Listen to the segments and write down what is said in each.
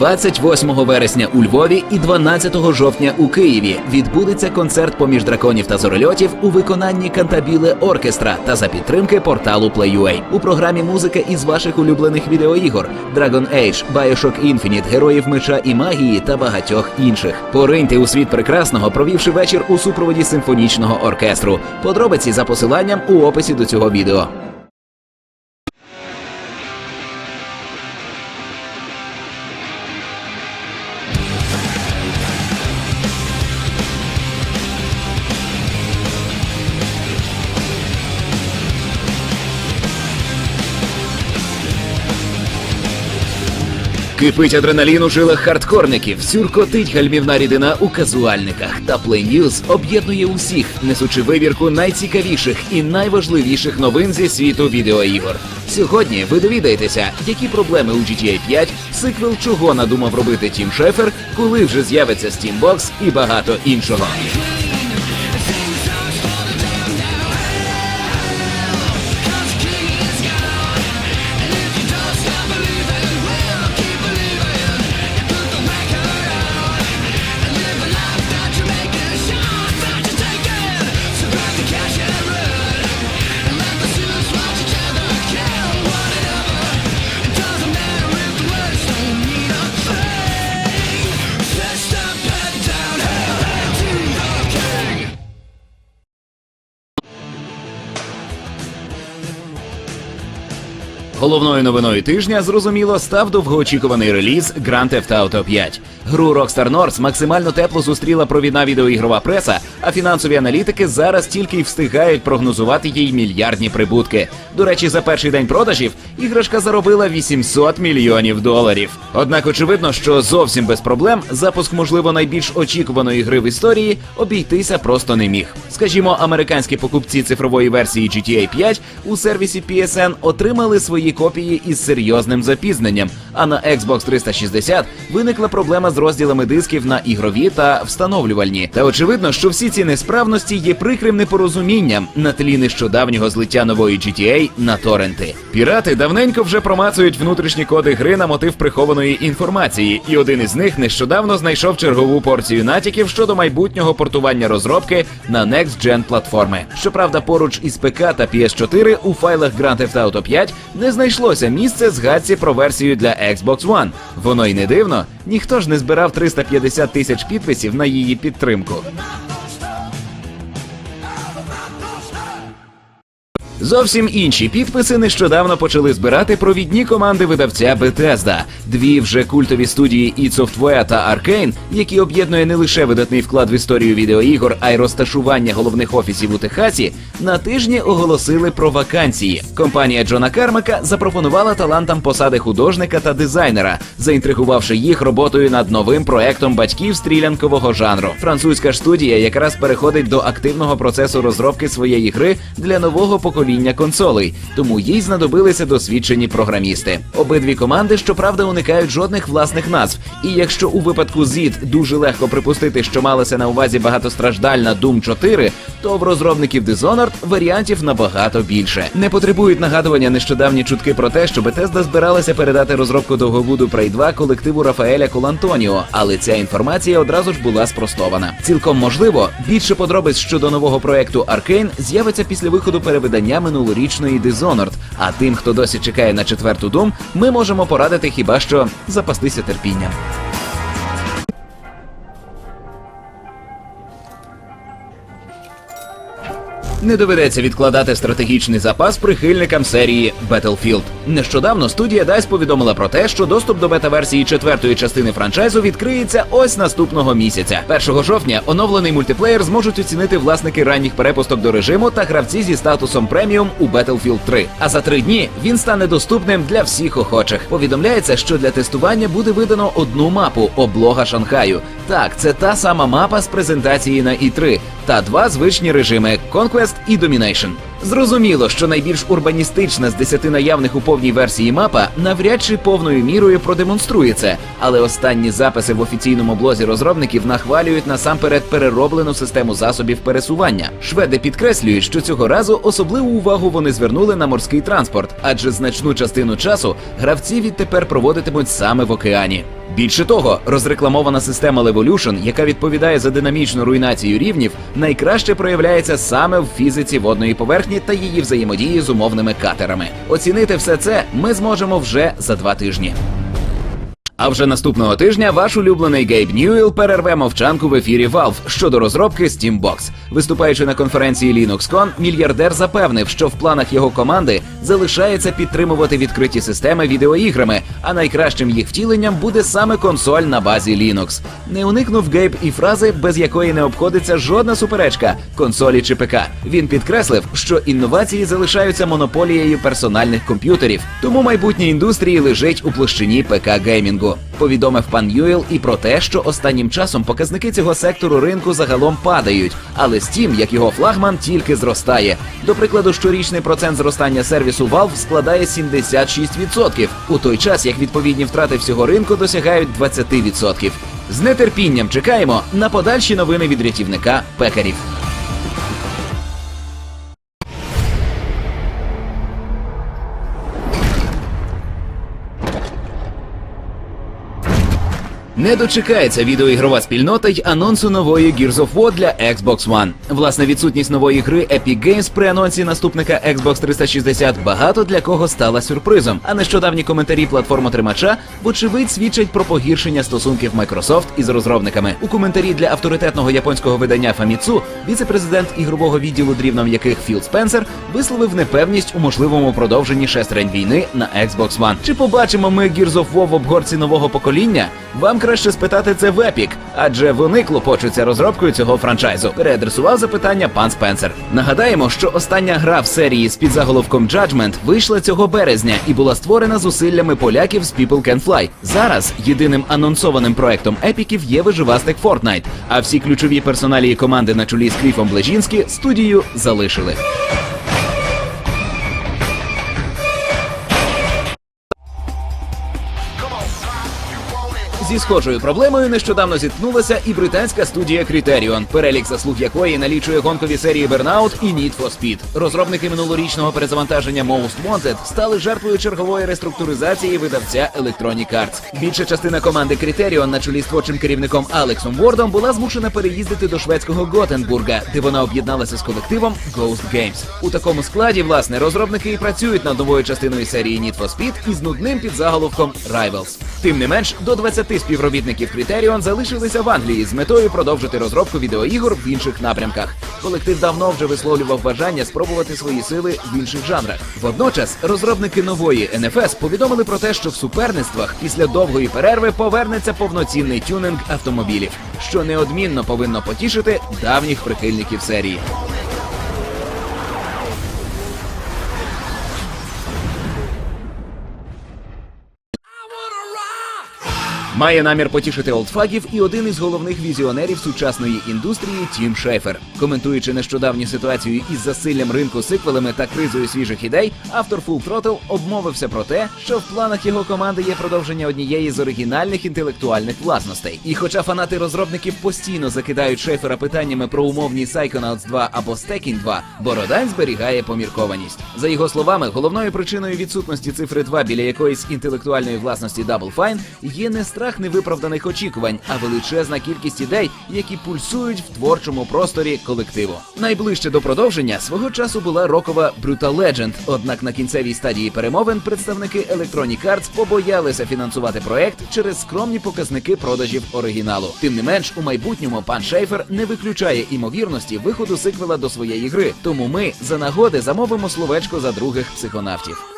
28 вересня у Львові і 12 жовтня у Києві відбудеться концерт поміж драконів та зорольотів у виконанні Кантабіле Оркестра та за підтримки порталу Play.ua. У програмі музика із ваших улюблених відеоігор Dragon Age, Bioshock Infinite, Героїв меча і магії та багатьох інших. Пориньте у світ прекрасного, провівши вечір у супроводі симфонічного оркестру. Подробиці за посиланням у описі до цього відео. Кипить адреналін у жилах хардкорників, сюркотить гальмівна рідина у казуальниках. Та Play News об'єднує усіх, несучи вибірку найцікавіших і найважливіших новин зі світу відеоігор. Сьогодні ви довідаєтеся, які проблеми у GTA 5, сиквел чого надумав робити Тім Шефер, коли вже з'явиться Steambox і багато іншого. Головною новиною тижня, зрозуміло, став довгоочікуваний реліз Grand Theft Auto 5. Гру Rockstar North максимально тепло зустріла провідна відеоігрова преса, а фінансові аналітики зараз тільки й встигають прогнозувати їй мільярдні прибутки. До речі, за перший день продажів іграшка заробила 800 мільйонів доларів. Однак очевидно, що зовсім без проблем запуск, можливо, найбільш очікуваної гри в історії обійтися просто не міг. Скажімо, американські покупці цифрової версії GTA 5 у сервісі PSN отримали свої копії із серйозним запізненням. А на Xbox 360 виникла проблема з розділами дисків на ігрові та встановлювальні. Та очевидно, що всі ці несправності є прикрим непорозумінням на тлі нещодавнього злиття нової GTA на торренти. Пірати давненько вже промацують внутрішні коди гри на мотив прихованої інформації, і один із них нещодавно знайшов чергову порцію натяків щодо майбутнього портування розробки на Next Gen платформи. Щоправда, поруч із ПК та PS4 у файлах Grand Theft Auto 5 не знайшлося місце згадці про версію для Xbox One. Воно й не дивно, ніхто ж не збирав 350 тисяч підписів на її підтримку. Зовсім інші підписи нещодавно почали збирати провідні команди видавця Bethesda. Дві вже культові студії id Software та Arkane, які об'єднує не лише видатний вклад в історію відеоігор, а й розташування головних офісів у Техасі, на тижні оголосили про вакансії. Компанія Джона Кармака запропонувала талантам посади художника та дизайнера, заінтригувавши їх роботою над новим проектом батьків стрілянкового жанру. Французька ж студія якраз переходить до активного процесу розробки своєї гри для нового покоління консолей, тому їй знадобилися досвідчені програмісти. Обидві команди, щоправда, уникають жодних власних назв. І якщо у випадку ZID дуже легко припустити, що малася на увазі багатостраждальна Doom 4, то в розробників Dishonored варіантів набагато більше. Не потребують нагадування нещодавні чутки про те, що Bethesda збиралася передати розробку довговуду Prey 2 колективу Рафаеля Колантоніо, але ця інформація одразу ж була спростована. Цілком можливо, більше подробиць щодо нового проекту Arkane з'явиться після виходу перевидання минулорічної Dishonored. А тим, хто досі чекає на четверту дум, ми можемо порадити хіба що запастися терпінням. Не доведеться відкладати стратегічний запас прихильникам серії Battlefield. Нещодавно студія DICE повідомила про те, що доступ до бета-версії четвертої частини франчайзу відкриється ось наступного місяця. 1 жовтня оновлений мультиплеєр зможуть оцінити власники ранніх перепусток до режиму та гравці зі статусом преміум у Battlefield 3. А за три дні він стане доступним для всіх охочих. Повідомляється, що для тестування буде видано одну мапу облога Шанхаю. Так, це та сама мапа з презентації на І3 та два звичні режими Conquest і Domination. Зрозуміло, що найбільш урбаністична з десяти наявних у повній версії мапа навряд чи повною мірою продемонструє це, але останні записи в офіційному блозі розробників нахвалюють насамперед перероблену систему засобів пересування. Шведи підкреслюють, що цього разу особливу увагу вони звернули на морський транспорт, адже значну частину часу гравці відтепер проводитимуть саме в океані. Більше того, розрекламована система Levolution, яка відповідає за динамічну руйнацію рівнів, найкраще проявляється саме в фізиці водної поверхні та її взаємодії з умовними катерами. Оцінити все це ми зможемо вже за два тижні. А вже наступного тижня ваш улюблений Гейб Ньюіл перерве мовчанку в ефірі Valve щодо розробки Steambox. Виступаючи на конференції LinuxCon, мільярдер запевнив, що в планах його команди залишається підтримувати відкриті системи відеоіграми, а найкращим їх втіленням буде саме консоль на базі Linux. Не уникнув Гейб і фрази, без якої не обходиться жодна суперечка консолі чи ПК. Він підкреслив, що інновації залишаються монополією персональних комп'ютерів, тому майбутнє індустрії лежить у площині ПК геймінгу. Повідомив пан Юел і про те, що останнім часом показники цього сектору ринку загалом падають, але Steam, як його флагман, тільки зростає. До прикладу, щорічний процент зростання сервісу Valve складає 76%, у той час як відповідні втрати всього ринку досягають 20%. З нетерпінням чекаємо на подальші новини від рятівника пекарів. Не дочекається відеоігрова спільнота й анонсу нової Gears of War для Xbox One. Власне, відсутність нової гри Epic Games при анонсі наступника Xbox 360 багато для кого стала сюрпризом. А нещодавні коментарі платформотримача, вочевидь, свідчать про погіршення стосунків Microsoft із розробниками. У коментарі для авторитетного японського видання Famitsu віце-президент ігрового відділу дрібно м'яких Філ Спенсер висловив непевність у можливому продовженні шестерень війни на Xbox One. Чи побачимо ми Gears of War в обгорці нового покоління? Вам краще спитати це в Epic, адже вони клопочуться розробкою цього франчайзу. Переадресував запитання пан Спенсер. Нагадаємо, що остання гра в серії з підзаголовком Judgment вийшла цього березня і була створена зусиллями поляків з People Can Fly. Зараз єдиним анонсованим проектом епіків є виживастик Fortnite, а всі ключові персоналії команди на чолі з Кріфом Блежінські студію залишили. Зі схожою проблемою нещодавно зіткнулася і британська студія Criterion, перелік заслуг якої налічує гонкові серії Burnout і Need for Speed. Розробники минулорічного перезавантаження Most Wanted стали жертвою чергової реструктуризації видавця Electronic Arts. Більша частина команди Criterion на чолі з творчим керівником Алексом Вордом була змушена переїздити до шведського Готенбурга, де вона об'єдналася з колективом Ghost Games. У такому складі, власне, розробники і працюють над новою частиною серії Need for Speed із нудним підзаголовком Rivals. Тим не менш, до 20 співробітників Criterion залишилися в Англії з метою продовжити розробку відеоігор в інших напрямках. Колектив давно вже висловлював бажання спробувати свої сили в інших жанрах. Водночас розробники нової NFS повідомили про те, що в суперництвах після довгої перерви повернеться повноцінний тюнинг автомобілів, що неодмінно повинно потішити давніх прихильників серії. Має намір потішити олдфагів і один із головних візіонерів сучасної індустрії Тім Шейфер. Коментуючи нещодавню ситуацію із засиллям ринку сиквелами та кризою свіжих ідей, автор Full Throttle обмовився про те, що в планах його команди є продовження однієї з оригінальних інтелектуальних власностей. І хоча фанати розробників постійно закидають Шейфера питаннями про умовні Psychonauts 2 або Stacking 2, Бородань зберігає поміркованість. За його словами, головною причиною відсутності цифри 2 біля якоїсь інтелектуальної власності Double Fine є не страх невиправданих очікувань, а величезна кількість ідей, які пульсують в творчому просторі колективу. Найближче до продовження свого часу була рокова Brutal Legend, однак на кінцевій стадії перемовин представники Electronic Arts побоялися фінансувати проект через скромні показники продажів оригіналу. Тим не менш, у майбутньому пан Шейфер не виключає імовірності виходу сиквела до своєї гри. Тому ми за нагоди замовимо словечко за других психонавтів.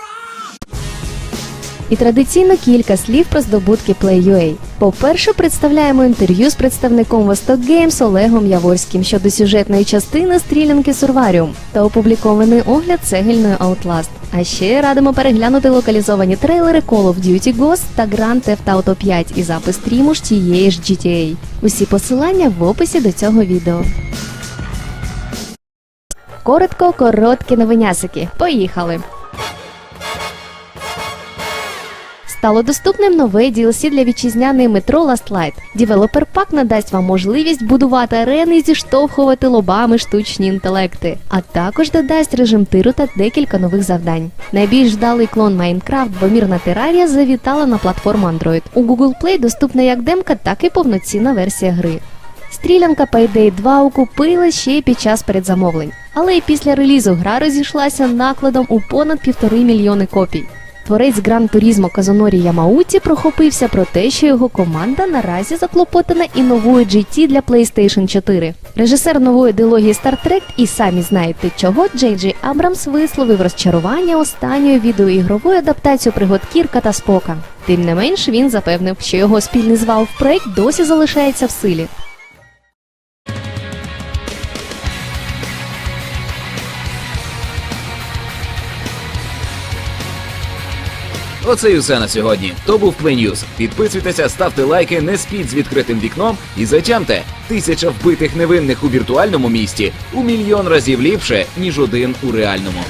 І традиційно кілька слів про здобутки Play.ua. По-перше, представляємо інтерв'ю з представником Vostok Games Олегом Яворським щодо сюжетної частини стрілянки Сурваріум та опублікований огляд цегельної Outlast. А ще радимо переглянути локалізовані трейлери Call of Duty Ghost та Grand Theft Auto 5 і запис стріму ж тієї ж GTA. Усі посилання в описі до цього відео. Коротко, короткі новинясики. Поїхали! Стало доступним нове DLC для вітчизняної метро Last Light. Девелопер пак надасть вам можливість будувати арени і зіштовхувати лобами штучні інтелекти, а також додасть режим тиру та декілька нових завдань. Найбільш вдалий клон Minecraft, двомірна терарія, завітала на платформу Android. У Google Play доступна як демка, так і повноцінна версія гри. Стрілянка Payday 2 окупили ще під час передзамовлень, але і після релізу гра розійшлася накладом у понад півтори мільйони копій. Творець Гран Турізмо Казонорі Ямауті прохопився про те, що його команда наразі заклопотана і новою GT для PlayStation 4. Режисер нової дилогії Star Trek і самі знаєте чого Джей Джей Абрамс висловив розчарування останньою відеоігровою адаптацією пригод Кірка та Спока. Тим не менш, він запевнив, що його спільний з Valve проект досі залишається в силі. Оце і все на сьогодні. То був Play Підписуйтеся, ставте лайки, не спіть з відкритим вікном і затямте. Тисяча вбитих невинних у віртуальному місті у мільйон разів ліпше, ніж один у реальному.